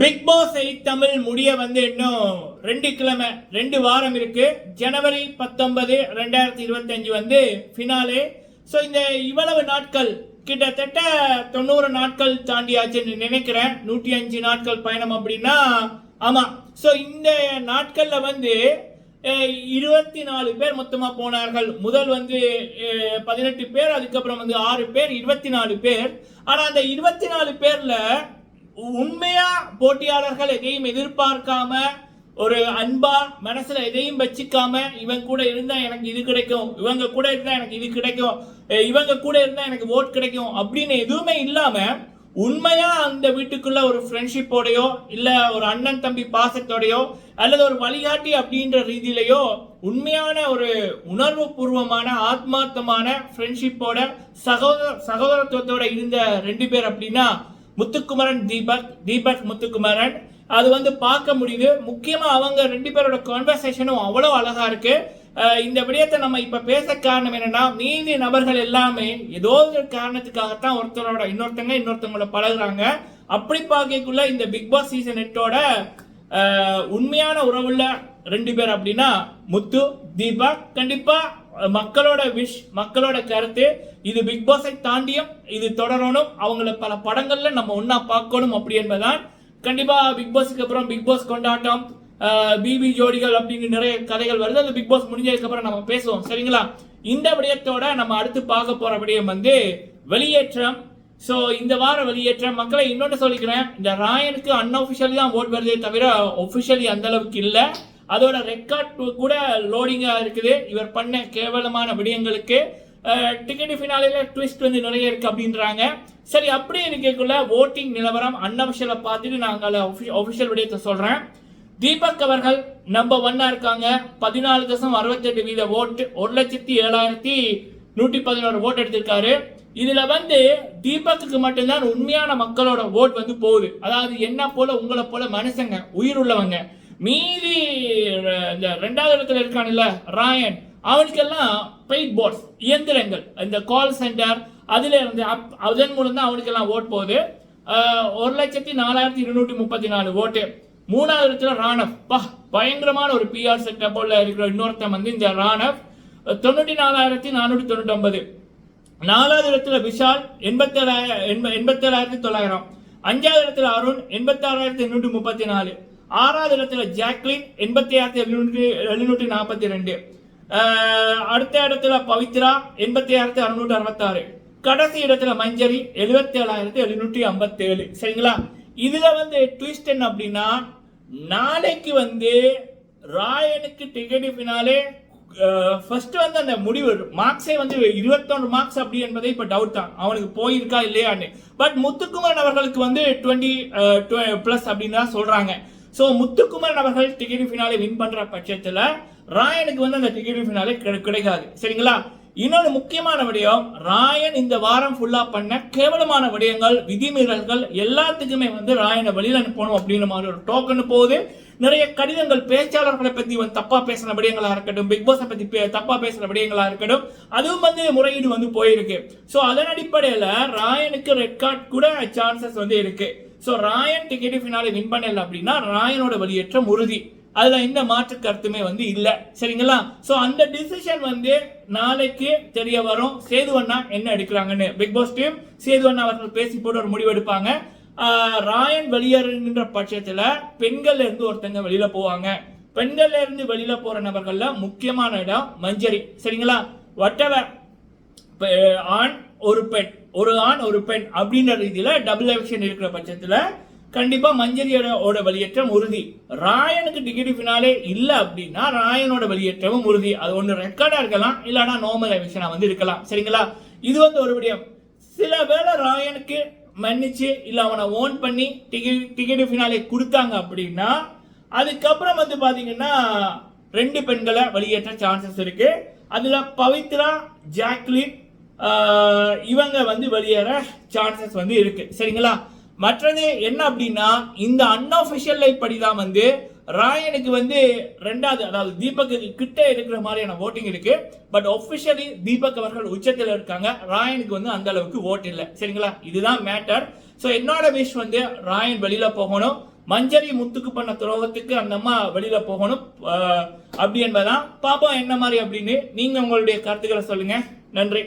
Big pass eight Tamil முடிய வந்து இன்னும் ரெண்டு கிழமை ரெண்டு வாரம் இருக்கு. ஜனவரி பத்தொன்பது ரெண்டாயிரத்தி இருபத்தஞ்சு வந்து ஃபினாலே ஸோ இந்த இவ்வளவு நாட்கள் கிட்டத்தட்ட தொண்ணூறு நாட்கள் தாண்டியாச்சுன்னு நினைக்கிறேன். நூற்றி அஞ்சு நாட்கள் பயணம் அப்படின்னா ஆமாம் ஸோ இந்த நாட்களில் வந்து இருபத்தி நாலு பேர் மொத்தமாக போனார்கள். முதல் வந்து பதினெட்டு பேர் அதுக்கப்புறம் வந்து ஆறு பேர் இருபத்தி நாலு பேர். ஆனால் அந்த இருபத்தி நாலு பேரில் உண்மையா போட்டியாளர்கள் எதையும் எதிர்பார்க்காம ஒரு அன்பா மனசுல எதையும் வச்சுக்காம இவங்க கூட இருந்தா எனக்கு இது கிடைக்கும் இவங்க கூட இருந்தா எனக்கு இது கிடைக்கும் இவங்க கூட இருந்தா எனக்கு ஓட் கிடைக்கும் அப்படின்னு எதுவுமே இல்லாம உண்மையா அந்த வீட்டுக்குள்ள ஒரு ஃப்ரெண்ட்ஷிப்போடையோ இல்ல ஒரு அண்ணன் தம்பி பாசத்தோடையோ அல்லது ஒரு வழிகாட்டி அப்படின்ற ரீதியிலையோ உண்மையான ஒரு உணர்வு பூர்வமான ஆத்மார்த்தமான ஃப்ரெண்ட்ஷிப்போட சகோதர சகோதரத்துவத்தோட இருந்த ரெண்டு பேர் அப்படின்னா முத்துக்குமரன் தீபக் தீபக் முத்துக்குமரன். அது வந்து பார்க்க முடியுது. முக்கியமாக அவங்க ரெண்டு பேரோட கான்வர்சேஷனும் அவ்வளோ அழகாக இருக்கு. இந்த விடயத்தை நம்ம இப்போ பேச காரணம் என்னன்னா மீதி நபர்கள் எல்லாமே ஏதோ ஒரு காரணத்துக்காகத்தான் ஒருத்தரோட இன்னொருத்தங்க இன்னொருத்தவங்களோட பழகுறாங்க. அப்படி பார்க்கக்குள்ள இந்த பிக் பாஸ் சீசன் எட்டோட உண்மையான உறவுள்ள ரெண்டு பேர் அப்படின்னா முத்து தீபக். கண்டிப்பா மக்களோட விஷ் மக்களோட கருத்து இது பிக் பாஸை தாண்டியும் இது தொடரணும். அவங்கள பல படங்கள்ல நம்ம ஒன்னா பார்க்கணும் அப்படி என்பதுதான். கண்டிப்பா பிக் பாஸ்க்கு அப்புறம் பிக் பாஸ் கொண்டாட்டம் பிபி ஜோடிகள் அப்படின்னு நிறைய கதைகள் வருது. அது பிக் பாஸ் முடிஞ்சதுக்கு அப்புறம் நம்ம பேசுவோம். சரிங்களா? இந்த விடயத்தோட நம்ம அடுத்து பார்க்க போற விடயம் வந்து வெளியேற்றம். ஸோ இந்த வார வெளியேற்றம் மக்களை இன்னொன்று சொல்லிக்கிறேன். இந்த ராயனுக்கு அன்அஃபிஷியலி தான் ஓட் வருதே தவிர ஒஃபிஷியலி அந்த அளவுக்கு இல்லை. அதோட ரெக்கார்ட் கூட லோடிங்காக இருக்குது. இவர் பண்ண கேவலமான விடயங்களுக்கு டிக்கெட் ஃபினாலில் ட்விஸ்ட் வந்து நிறைய இருக்குது அப்படின்றாங்க. சரி அப்படி இருக்கக்குள்ள ஓட்டிங் நிலவரம் அன்அஃபிஷியலை பார்த்துட்டு நாங்கள் ஒஃபிஷியல் விடயத்தை சொல்கிறேன் தீபக் அவர்கள் நம்பர் ஒன்னாக இருக்காங்க. பதினாலு தசம் அறுபத்தெட்டு வீத ஓட்டு ஒரு லட்சத்தி ஏழாயிரத்தி நூற்றி பதினோரு ஓட் எடுத்திருக்காரு. இதில் வந்து தீபக்குக்கு மட்டும்தான் உண்மையான மக்களோட ஓட் வந்து போகுது. அதாவது என்ன போல உங்களை போல மனுஷங்க உயிர் உள்ளவங்க மீதி இந்த ரெண்டாவது இடத்துல இருக்கான்ல ராயன். அவனுக்கெல்லாம் பெயிட் போட்ஸ் இயந்திரங்கள். இந்த கால் சென்டர் அதில் இருந்து அப் அதன் மூலம் தான் அவனுக்கெல்லாம் ஓட் போகுது. ஒரு லட்சத்தி நாலாயிரத்தி இருநூற்றி முப்பத்தி நாலு ஓட்டு மூணாவது இடத்துல ராணவ். பா பயங்கரமான ஒரு பிஆர் செட்டப்போல இருக்கிற இன்னொருத்தன் வந்து இந்த ராணவ். தொண்ணூற்றி நாலாயிரத்தி நானூற்றி தொண்ணூற்றி ஒன்பது நாலாவது இடத்துல விஷால் எண்பத்தேழாயிரம் எண்பத்தேழாயிரத்தி தொள்ளாயிரம். அஞ்சாவது இடத்துல அருண் எண்பத்தாறாயிரத்தி எண்ணூற்றி முப்பத்தி நாலு. ஆறாவது இடத்துல ஜாக்லின் எண்பத்தி ஆயிரத்தி எழுநூற்றி எழுநூற்றி நாற்பத்தி ரெண்டு. அடுத்த இடத்துல பவித்ரா எண்பத்தி ஆயிரத்தி அறுநூற்றி அறுபத்தாறு. கடைசி இடத்துல மஞ்சரி எழுபத்தி ஏழாயிரத்தி எழுநூற்றி ஐம்பத்தேழு. சரிங்களா? இதுல வந்து ட்விஸ்ட் என்ன அப்படின்னா நாளைக்கு வந்து ராயனுக்கு டிக்கெட் ஃபினாலே ஃபர்ஸ்ட் வந்து அந்த முடிவு மார்க்ஸே வந்து இருபத்தொன்று மார்க்ஸ் அப்படி என்பதை இப்போ டவுட் தான். அவனுக்கு போயிருக்கா இல்லையான்னு. பட் முத்துக்குமரன் அவர்களுக்கு வந்து டுவெண்ட்டி ப்ளஸ் அப்படின்னு தான் சொல்கிறாங்க ஸோ முத்துக்குமரன் அவர்கள் டிக்கெட் ஃபினாலே வின் பண்ணுற பட்சத்தில் ராயனுக்கு வந்து அந்த டிக்கெட் ஃபினாலே கிடைக்காது. சரிங்களா? இன்னொரு முக்கியமான விடயம் ராயன் இந்த வாரம் ஃபுல்லாக பண்ண கேவலமான விடயங்கள் விதிமீறல்கள் எல்லாத்துக்குமே வந்து ராயனை வழியில் அனுப்பணும் அப்படின்ற மாதிரி ஒரு டோக்கன் போகுது. நிறைய கடிதங்கள் பேச்சாளர்களை பற்றி வந்து தப்பாக பேசின விடயங்களாக இருக்கட்டும் பிக் பாஸை பற்றி பே- தப்பாக பேசின விடயங்களாக இருக்கட்டும் அதுவும் வந்து முறையீடு வந்து போயிருக்கு. ஸோ அதன் அடிப்படையில் ராயனுக்கு ரெட் கார்டு கூட சான்சஸ் வந்து இருக்குது so Rayan ticket finale win பண்ணல அப்படின்னா ராயனோட வெளியேற்றம் உறுதி. அதில் எந்த மாற்று கருத்துமே வந்து இல்லை. சரிங்களா? ஸோ அந்த டிசிஷன் வந்து நாளைக்கு தெரிய வரும். சேதுவண்ணா என்ன எடுக்கிறாங்கன்னு? பிக் பாஸ் டீம் சேதுவண்ணா அவர்கள் பேசி போட்டு ஒரு முடிவு எடுப்பாங்க. ராயன் வெளியேறுகின்ற பட்சத்தில் பெண்கள் இருந்து ஒருத்தங்க வெளியில் போவாங்க. பெண்கள்ல இருந்து வெளியில போற நபர்கள்ல முக்கியமான இடம் மஞ்சரி. சரிங்களா? வட்டவர் ஆண் ஒரு பெண். ஒரு ஆண் ஒரு பெண் அப்படின்ற ரீதியில் டபுள் எலெக்ஷன் இருக்கிற பட்சத்தில் கண்டிப்பாக மஞ்சரியோட வெளியேற்றம் உறுதி. ராயனுக்கு டிகிரி ஃபினாலே இல்லை அப்படின்னா ராயனோட வெளியேற்றமும் உறுதி. அது ஒன்று ரெக்கார்டாக இருக்கலாம் இல்லைன்னா நார்மல் எலெக்ஷனாக வந்து இருக்கலாம். சரிங்களா? இது வந்து ஒரு விடயம். சில வேளை ராயனுக்கு மன்னிச்சு இல்லை அவனை ஓன் பண்ணி டிக்கெட் டிக்கெட் ஃபினாலே கொடுத்தாங்க அப்படின்னா அதுக்கப்புறம் வந்து பார்த்தீங்கன்னா ரெண்டு பெண்களை வெளியேற்ற சான்சஸ் இருக்கு. அதில் பவித்ரா ஜாக்லின் இவங்க வந்து வெளியேற சான்சஸ் வந்து இருக்கு. சரிங்களா? மற்றது என்ன அப்படின்னா இந்த அன்அஃபிஷியல் படிதான் வந்து ராயனுக்கு வந்து ரெண்டாவது அதாவது தீபக்கு கிட்ட இருக்கிற மாதிரியான ஓட்டிங் இருக்கு. பட் ஒபிஷியலி தீபக் அவர்கள் உச்சத்தில் இருக்காங்க. ராயனுக்கு வந்து அந்த அளவுக்கு ஓட் இல்லை. சரிங்களா? இதுதான் மேட்டர் ஸோ என்னோட விஷ் வந்து ராயன் வெளியில போகணும். மஞ்சரி முத்துக்கு பண்ண துரோகத்துக்கு அந்த அம்மா வெளியில போகணும். அப்படி என்பதான் பாப்பா என்ன மாதிரி அப்படின்னு நீங்க உங்களுடைய கருத்துக்களை சொல்லுங்க. நன்றி.